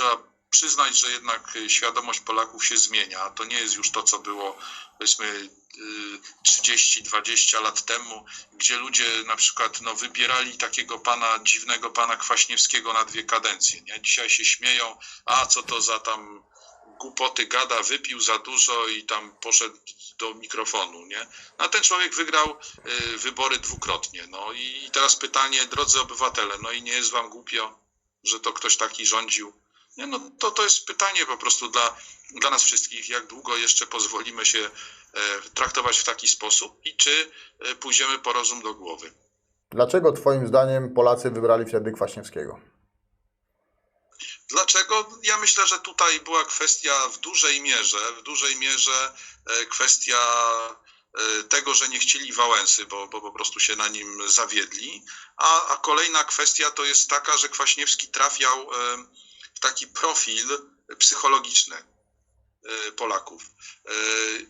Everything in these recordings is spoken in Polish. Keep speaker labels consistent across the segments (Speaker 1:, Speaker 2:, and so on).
Speaker 1: trzeba przyznać, że jednak y, świadomość Polaków się zmienia. To nie jest już to, co było powiedzmy y, 30-20 lat temu, gdzie ludzie na przykład no, wybierali takiego pana, dziwnego pana Kwaśniewskiego na dwie kadencje. Nie? Dzisiaj się śmieją, a co to za tam głupoty gada, wypił za dużo i tam poszedł do mikrofonu, nie? No, a ten człowiek wygrał y, wybory dwukrotnie. No i, i teraz pytanie, drodzy obywatele, no i nie jest wam głupio, że to ktoś taki rządził? Nie, no to, to jest pytanie po prostu dla, dla nas wszystkich, jak długo jeszcze pozwolimy się e, traktować w taki sposób i czy e, pójdziemy po rozum do głowy.
Speaker 2: Dlaczego Twoim zdaniem Polacy wybrali wtedy Kwaśniewskiego?
Speaker 1: Dlaczego? Ja myślę, że tutaj była kwestia w dużej mierze, w dużej mierze e, kwestia tego, że nie chcieli Wałęsy, bo, bo po prostu się na nim zawiedli. A, a kolejna kwestia to jest taka, że Kwaśniewski trafiał taki profil psychologiczny e, Polaków. E,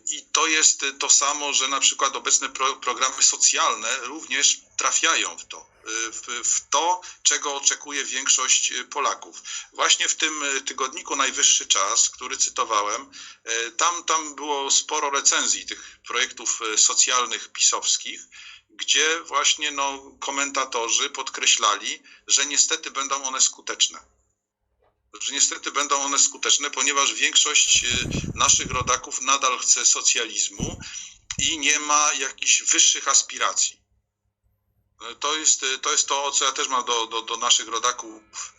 Speaker 1: I to jest to samo, że na przykład obecne pro, programy socjalne również trafiają w to. e, W, w to, czego oczekuje większość Polaków. Właśnie w tym tygodniku Najwyższy Czas, który cytowałem, tam, tam było sporo recenzji tych projektów socjalnych pisowskich, gdzie właśnie no, komentatorzy podkreślali, że niestety będą one skuteczne że niestety będą one skuteczne, ponieważ większość y, naszych rodaków nadal chce socjalizmu i nie ma jakichś wyższych aspiracji. Y, To jest, y, to jest to, o co ja też mam do, do, do naszych rodaków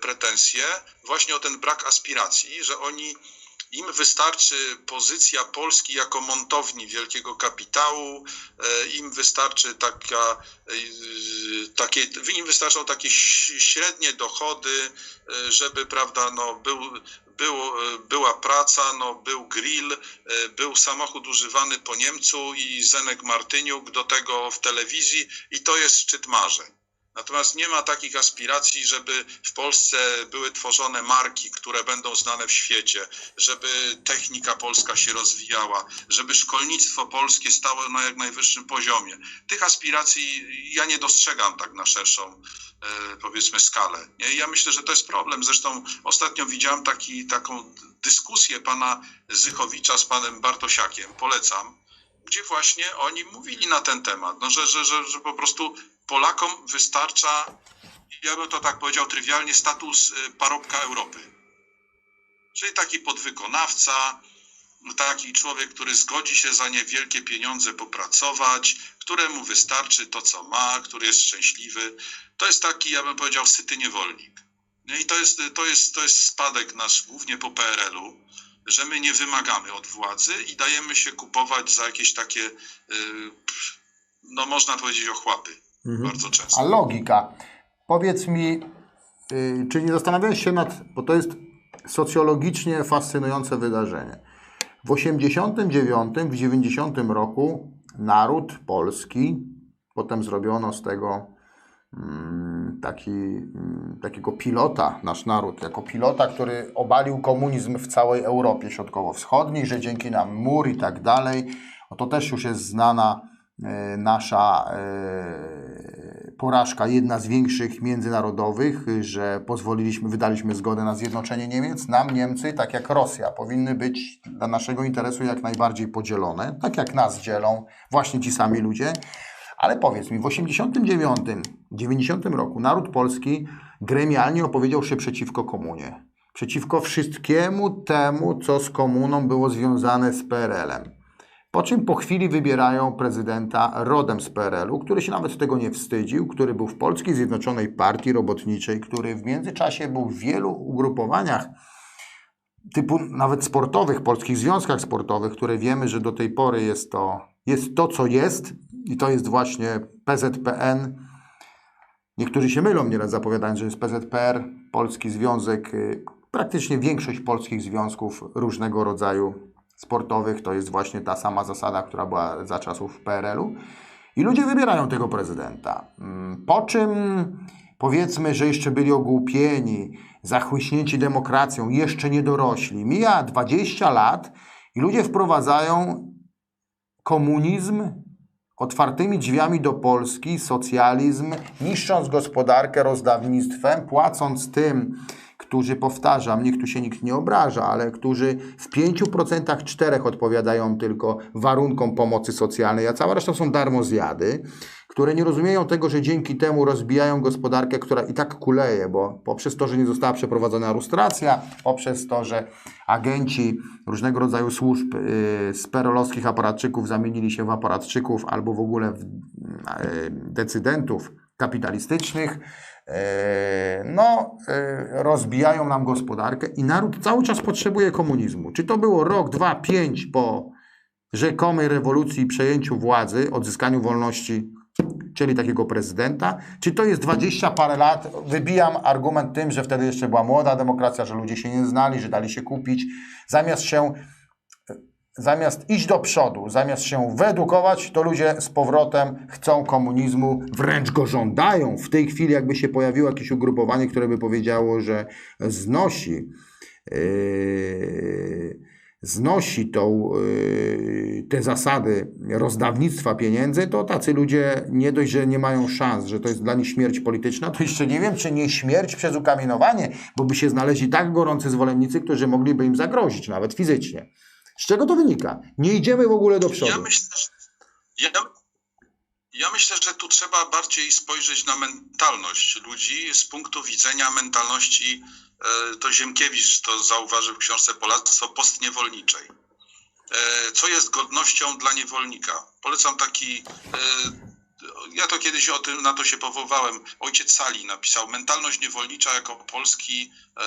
Speaker 1: pretensje, właśnie o ten brak aspiracji, że oni im wystarczy pozycja Polski jako montowni wielkiego kapitału, e, im wystarczy taka, e, takie, im wystarczą takie średnie dochody, e, żeby, prawda, no, był, był, była praca, no, był grill, był samochód używany po Niemcu i Zenek Martyniuk do tego w telewizji i to jest szczyt marzeń. Natomiast nie ma takich aspiracji, żeby w Polsce były tworzone marki, które będą znane w świecie, żeby technika polska się rozwijała, żeby szkolnictwo polskie stało na jak najwyższym poziomie. Tych aspiracji ja nie dostrzegam tak na szerszą, e, powiedzmy, skalę. Ja myślę, że to jest problem. Zresztą ostatnio widziałem taki, taką dyskusję pana Zychowicza z panem Bartosiakiem, polecam, gdzie właśnie oni mówili na ten temat, no, że, że, że, że po prostu Polakom wystarcza, ja bym to tak powiedział trywialnie, status y, parobka Europy. Czyli taki podwykonawca, taki człowiek, który zgodzi się za niewielkie pieniądze popracować, któremu wystarczy to, co ma, który jest szczęśliwy. To jest taki, ja bym powiedział, syty niewolnik. No I to jest, to jest, to jest spadek nasz głównie po PRL-u, że my nie wymagamy od władzy i dajemy się kupować za jakieś takie, y, no można powiedzieć, ochłapy bardzo często.
Speaker 2: A logika. Powiedz mi, y, czy nie zastanawiałeś się nad, bo to jest socjologicznie fascynujące wydarzenie. W 89, w 90 roku naród polski, potem zrobiono z tego mm, taki, mm, takiego pilota, nasz naród, jako pilota, który obalił komunizm w całej Europie Środkowo-Wschodniej, że dzięki nam mur i tak dalej. No to też już jest znana nasza e, porażka, jedna z większych międzynarodowych, że pozwoliliśmy, wydaliśmy zgodę na zjednoczenie Niemiec. Nam Niemcy, tak jak Rosja, powinny być dla naszego interesu jak najbardziej podzielone, tak jak nas dzielą właśnie ci sami ludzie. Ale powiedz mi, w 89, 90 roku naród polski gremialnie opowiedział się przeciwko komunie. Przeciwko wszystkiemu temu, co z komuną było związane z PRL-em. Po czym po chwili wybierają prezydenta rodem z PRL-u, który się nawet tego nie wstydził, który był w Polskiej Zjednoczonej Partii Robotniczej, który w międzyczasie był w wielu ugrupowaniach typu nawet sportowych, polskich związkach sportowych, które wiemy, że do tej pory jest to, jest to co jest i to jest właśnie PZPN. Niektórzy się mylą nieraz zapowiadając, że jest PZPR, Polski Związek, y, praktycznie większość polskich związków różnego rodzaju sportowych to jest właśnie ta sama zasada, która była za czasów PRL-u. I ludzie wybierają tego prezydenta. Mm, Po czym powiedzmy, że jeszcze byli ogłupieni, zachłyśnięci demokracją, jeszcze nie dorośli. Mija 20 lat i ludzie wprowadzają komunizm otwartymi drzwiami do Polski, socjalizm, niszcząc gospodarkę rozdawnictwem, płacąc tym, którzy, powtarzam, niech tu się nikt nie obraża, ale którzy w 5% czterech odpowiadają tylko warunkom pomocy socjalnej, a cała reszta są darmozjady, które nie rozumieją tego, że dzięki temu rozbijają gospodarkę, która i tak kuleje, bo poprzez to, że nie została przeprowadzona lustracja, poprzez to, że agenci różnego rodzaju służb yy, z perolowskich aparatczyków zamienili się w aparatczyków albo w ogóle w yy, decydentów kapitalistycznych, no, e, rozbijają nam gospodarkę i naród cały czas potrzebuje komunizmu. Czy to było rok, dwa, pięć po rzekomej rewolucji i przejęciu władzy, odzyskaniu wolności, czyli takiego prezydenta, czy to jest 20 parę lat, wybijam argument tym, że wtedy jeszcze była młoda demokracja, że ludzie się nie znali, że dali się kupić, zamiast się zamiast iść do przodu, zamiast się wyedukować, to ludzie z powrotem chcą komunizmu, wręcz go żądają. W tej chwili jakby się pojawiło jakieś ugrupowanie, które by powiedziało, że znosi yy, znosi tą, yy, te zasady rozdawnictwa pieniędzy, to tacy ludzie nie dość, że nie mają szans, że to jest dla nich śmierć polityczna, to jeszcze nie wiem, czy nie śmierć przez ukamienowanie, bo by się znaleźli tak gorący zwolennicy, którzy mogliby im zagrozić, nawet fizycznie. Z czego to wynika? Nie idziemy w ogóle do przodu.
Speaker 1: Ja myślę, że, ja, ja myślę, że tu trzeba bardziej spojrzeć na mentalność ludzi z punktu widzenia mentalności, e, to Ziemkiewicz to zauważył w książce Polactwo postniewolniczej. E, co jest godnością dla niewolnika? Polecam taki e, ja to kiedyś o tym, na to się powoływałem. Ojciec Sali napisał Mentalność niewolnicza jako polski e,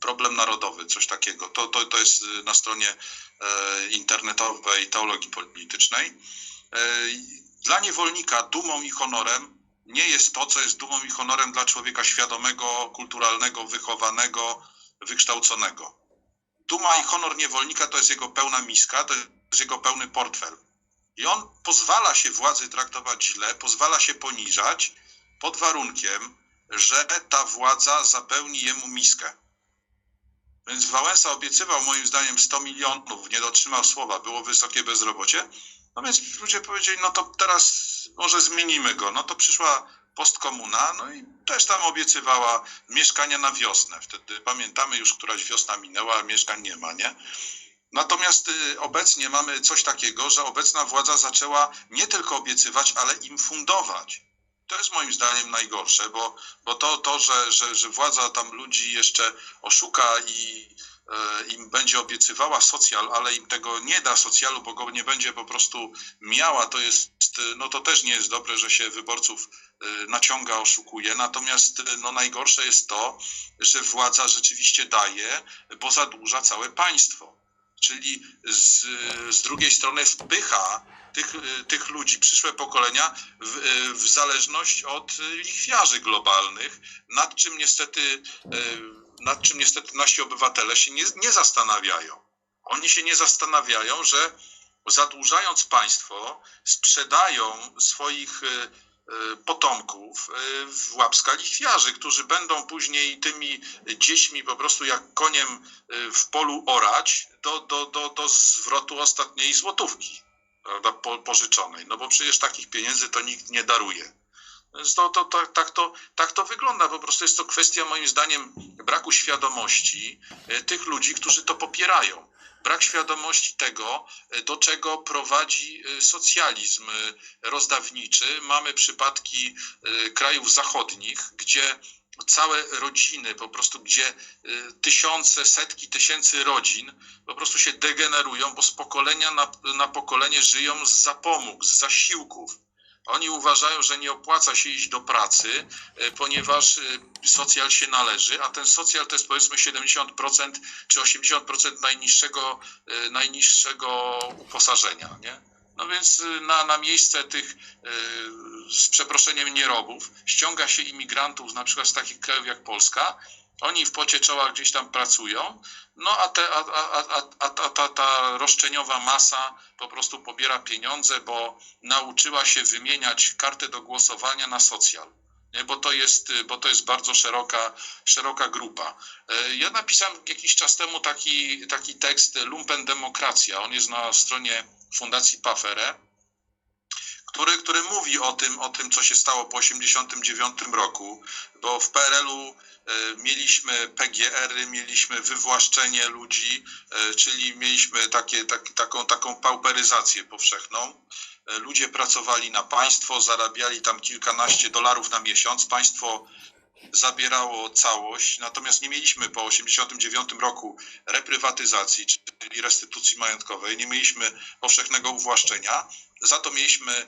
Speaker 1: problem narodowy, coś takiego. To, to, to jest na stronie e, internetowej teologii politycznej. E, dla niewolnika dumą i honorem nie jest to, co jest dumą i honorem dla człowieka świadomego, kulturalnego, wychowanego, wykształconego. Duma i honor niewolnika to jest jego pełna miska, to jest jego pełny portfel i on pozwala się władzy traktować źle, pozwala się poniżać pod warunkiem, że ta władza zapełni jemu miskę. Więc Wałęsa obiecywał moim zdaniem 100 milionów, nie dotrzymał słowa, było wysokie bezrobocie. No więc ludzie powiedzieli, no to teraz może zmienimy go. No to przyszła postkomuna, no i też tam obiecywała mieszkania na wiosnę. Wtedy pamiętamy już, któraś wiosna minęła, a mieszkań nie ma, nie? Natomiast y, obecnie mamy coś takiego, że obecna władza zaczęła nie tylko obiecywać, ale im fundować. To jest moim zdaniem najgorsze, bo, bo to, to że, że, że władza tam ludzi jeszcze oszuka i e, im będzie obiecywała socjal, ale im tego nie da socjalu, bo go nie będzie po prostu miała, to jest, no to też nie jest dobre, że się wyborców naciąga, oszukuje. Natomiast no najgorsze jest to, że władza rzeczywiście daje, bo zadłuża całe państwo czyli z, z drugiej strony wpycha tych, tych ludzi, przyszłe pokolenia, w, w zależność od lichwiarzy globalnych, nad czym niestety, nad czym niestety nasi obywatele się nie, nie zastanawiają. Oni się nie zastanawiają, że zadłużając państwo, sprzedają swoich E, potomków e, w łapska lichwiarzy, którzy będą później tymi dziećmi po prostu jak koniem e, w polu orać do, do, do, do zwrotu ostatniej złotówki prawda, po, pożyczonej. No bo przecież takich pieniędzy to nikt nie daruje. Więc to, to, to, tak, to, tak to wygląda. Po prostu jest to kwestia moim zdaniem braku świadomości tych ludzi, którzy to popierają brak świadomości tego, e, do czego prowadzi e, socjalizm e, rozdawniczy. Mamy przypadki krajów zachodnich, gdzie całe rodziny, po prostu gdzie tysiące, setki tysięcy rodzin po prostu się degenerują, bo z pokolenia na, na pokolenie żyją z zapomóg, z zasiłków. Oni uważają, że nie opłaca się iść do pracy, e, ponieważ e, socjal się należy, a ten socjal to jest powiedzmy 70% czy 80% najniższego, e, najniższego uposażenia. Nie? No więc na, na miejsce tych, z przeproszeniem, nierobów ściąga się imigrantów na przykład z takich krajów jak Polska, oni w pocie czoła gdzieś tam pracują, no a, te, a, a, a, ta, ta roszczeniowa masa po prostu pobiera pieniądze, bo nauczyła się wymieniać kartę do głosowania na socjal. Nie, bo, to jest, bo to jest bardzo szeroka, szeroka grupa. E, ja napisałem jakiś czas temu taki, taki tekst Lumpen Demokracja. On jest na stronie Fundacji Pafere który, który mówi o tym, o tym, co się stało po 1989 roku, bo w PRL-u mieliśmy PGR-y, mieliśmy wywłaszczenie ludzi, e, czyli mieliśmy takie, tak, taką, taką pauperyzację powszechną. E, ludzie pracowali na państwo, zarabiali tam kilkanaście dolarów na miesiąc. Państwo zabierało całość, natomiast nie mieliśmy po 1989 roku reprywatyzacji, czyli restytucji majątkowej, nie mieliśmy powszechnego uwłaszczenia, za to mieliśmy, e,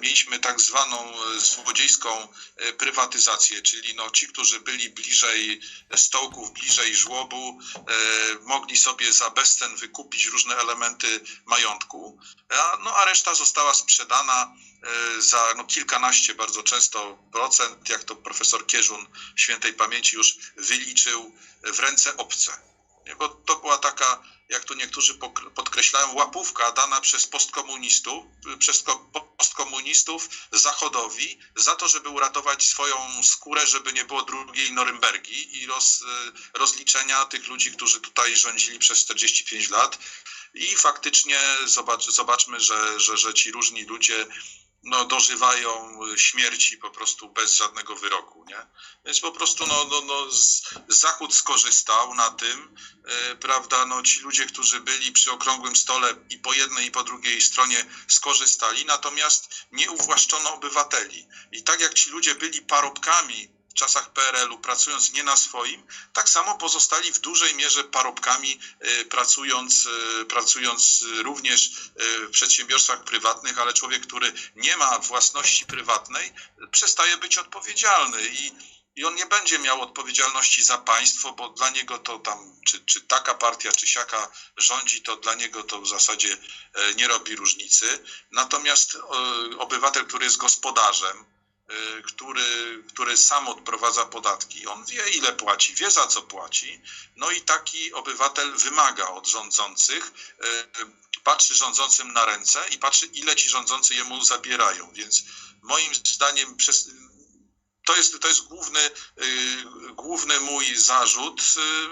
Speaker 1: mieliśmy tak zwaną e, złodziejską e, prywatyzację, czyli no, ci, którzy byli bliżej stołków, bliżej żłobu, mogli sobie za bezcen wykupić różne elementy majątku, a, no, a reszta została sprzedana za no, kilkanaście bardzo często procent, jak to profesor Kierzun świętej pamięci już wyliczył, w ręce obce. Bo to była taka jak to niektórzy podkreślają, łapówka dana przez postkomunistów, przez postkomunistów Zachodowi za to, żeby uratować swoją skórę, żeby nie było drugiej Norymbergi i roz, rozliczenia tych ludzi, którzy tutaj rządzili przez 45 lat. I faktycznie zobacz, zobaczmy, że, że, że ci różni ludzie no, dożywają śmierci po prostu bez żadnego wyroku, nie? Więc po prostu no, no, no, Zachód skorzystał na tym, e, prawda, no, ci ludzie, którzy byli przy okrągłym stole i po jednej i po drugiej stronie skorzystali, natomiast nie uwłaszczono obywateli. I tak jak ci ludzie byli parobkami w czasach PRL-u, pracując nie na swoim, tak samo pozostali w dużej mierze parobkami, e, pracując, e, pracując również e, w przedsiębiorstwach prywatnych, ale człowiek, który nie ma własności prywatnej, przestaje być odpowiedzialny i i on nie będzie miał odpowiedzialności za państwo, bo dla niego to tam, czy, czy taka partia, czy siaka rządzi, to dla niego to w zasadzie nie robi różnicy. Natomiast obywatel, który jest gospodarzem, Y, który, który sam odprowadza podatki. On wie, ile płaci, wie za co płaci. No i taki obywatel wymaga od rządzących, y, patrzy rządzącym na ręce i patrzy, ile ci rządzący jemu zabierają. Więc moim zdaniem przez, to jest, to jest główny, y, główny mój zarzut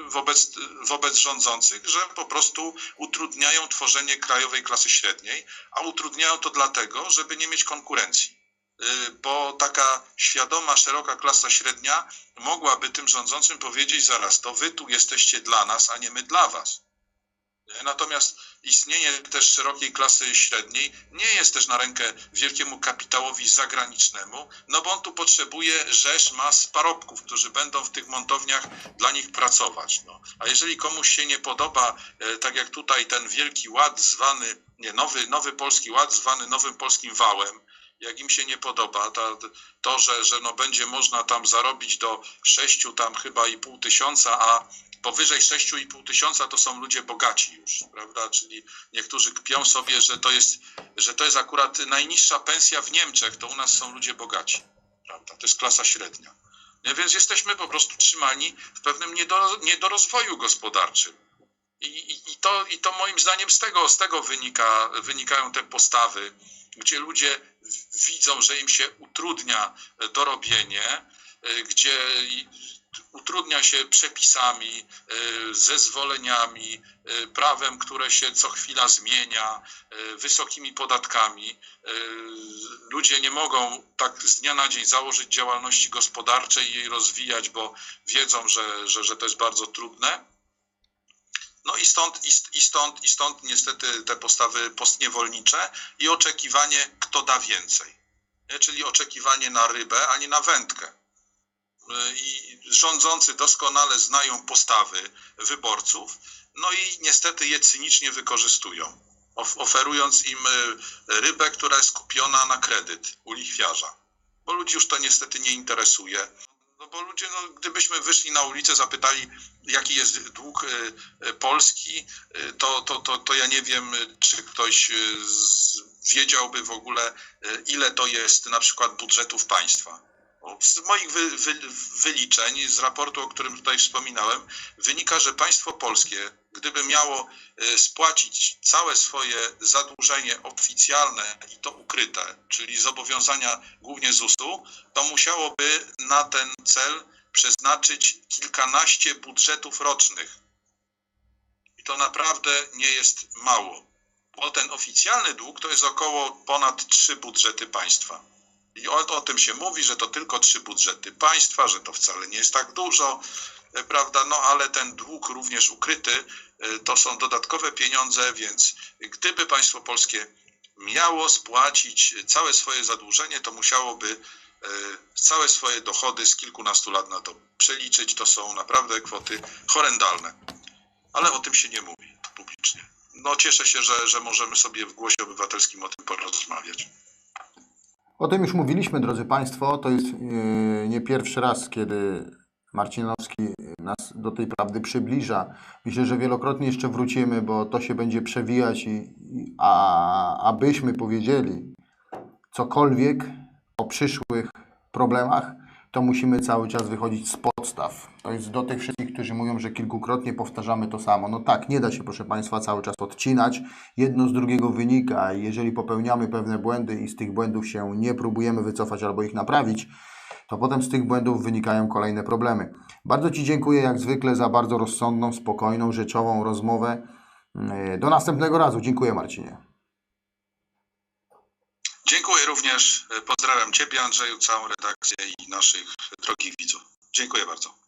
Speaker 1: wobec, wobec rządzących, że po prostu utrudniają tworzenie krajowej klasy średniej, a utrudniają to dlatego, żeby nie mieć konkurencji. Y, bo taka świadoma, szeroka klasa średnia mogłaby tym rządzącym powiedzieć zaraz, to wy tu jesteście dla nas, a nie my dla was. Natomiast istnienie też szerokiej klasy średniej nie jest też na rękę wielkiemu kapitałowi zagranicznemu, no bo on tu potrzebuje rzesz mas parobków, którzy będą w tych montowniach dla nich pracować. No. A jeżeli komuś się nie podoba, e, tak jak tutaj ten wielki ład zwany, nie, nowy, nowy polski ład zwany nowym polskim wałem, jak im się nie podoba, to, że, że no będzie można tam zarobić do 6 tam chyba i pół tysiąca, a powyżej 6,5 tysiąca to są ludzie bogaci już, prawda? Czyli niektórzy kpią sobie, że to jest, że to jest akurat najniższa pensja w Niemczech, to u nas są ludzie bogaci, prawda? To jest klasa średnia. Więc jesteśmy po prostu trzymani w pewnym niedorozwoju gospodarczym. I, i, i, to, I to moim zdaniem z tego, z tego wynika, wynikają te postawy, gdzie ludzie widzą, że im się utrudnia dorobienie, gdzie utrudnia się przepisami, zezwoleniami, prawem, które się co chwila zmienia, wysokimi podatkami. Ludzie nie mogą tak z dnia na dzień założyć działalności gospodarczej i jej rozwijać, bo wiedzą, że, że, że to jest bardzo trudne. No i stąd, i, stąd, i stąd niestety te postawy postniewolnicze i oczekiwanie, kto da więcej. Czyli oczekiwanie na rybę, a nie na wędkę. I rządzący doskonale znają postawy wyborców, no i niestety je cynicznie wykorzystują, oferując im y, rybę, która jest kupiona na kredyt u lichwiarza. Bo ludzi już to niestety nie interesuje. Bo ludzie, no, gdybyśmy wyszli na ulicę, zapytali, jaki jest dług y, y, Polski, y, to, to, to, to ja nie wiem, czy ktoś wiedziałby w ogóle, ile to jest na przykład budżetów państwa. Z moich wy, wy, wyliczeń, z raportu, o którym tutaj wspominałem, wynika, że państwo polskie, gdyby miało e, spłacić całe swoje zadłużenie oficjalne i to ukryte, czyli zobowiązania głównie ZUS-u, to musiałoby na ten cel przeznaczyć kilkanaście budżetów rocznych. I to naprawdę nie jest mało bo ten oficjalny dług to jest około ponad trzy budżety państwa. I o, o tym się mówi, że to tylko trzy budżety państwa, że to wcale nie jest tak dużo, prawda? No ale ten dług również ukryty e, to są dodatkowe pieniądze, więc gdyby państwo polskie miało spłacić całe swoje zadłużenie, to musiałoby e, całe swoje dochody z kilkunastu lat na to przeliczyć. To są naprawdę kwoty horrendalne. Ale o tym się nie mówi publicznie. No cieszę się, że, że możemy sobie w Głosie Obywatelskim o tym porozmawiać.
Speaker 2: O tym już mówiliśmy, drodzy Państwo. To jest nie pierwszy raz, kiedy Marcinowski nas do tej prawdy przybliża. Myślę, że wielokrotnie jeszcze wrócimy, bo to się będzie przewijać, i, i, a abyśmy powiedzieli cokolwiek o przyszłych problemach, to musimy cały czas wychodzić z podstaw. To jest do tych wszystkich, którzy mówią, że kilkukrotnie powtarzamy to samo. No tak, nie da się, proszę Państwa, cały czas odcinać. Jedno z drugiego wynika jeżeli popełniamy pewne błędy i z tych błędów się nie próbujemy wycofać albo ich naprawić, to potem z tych błędów wynikają kolejne problemy. Bardzo Ci dziękuję jak zwykle za bardzo rozsądną, spokojną, rzeczową rozmowę. Yy, Do następnego razu. Dziękuję Marcinie.
Speaker 1: Dziękuję również. Pozdrawiam Ciebie, Andrzeju, całą redakcję i naszych drogich widzów. Dziękuję bardzo.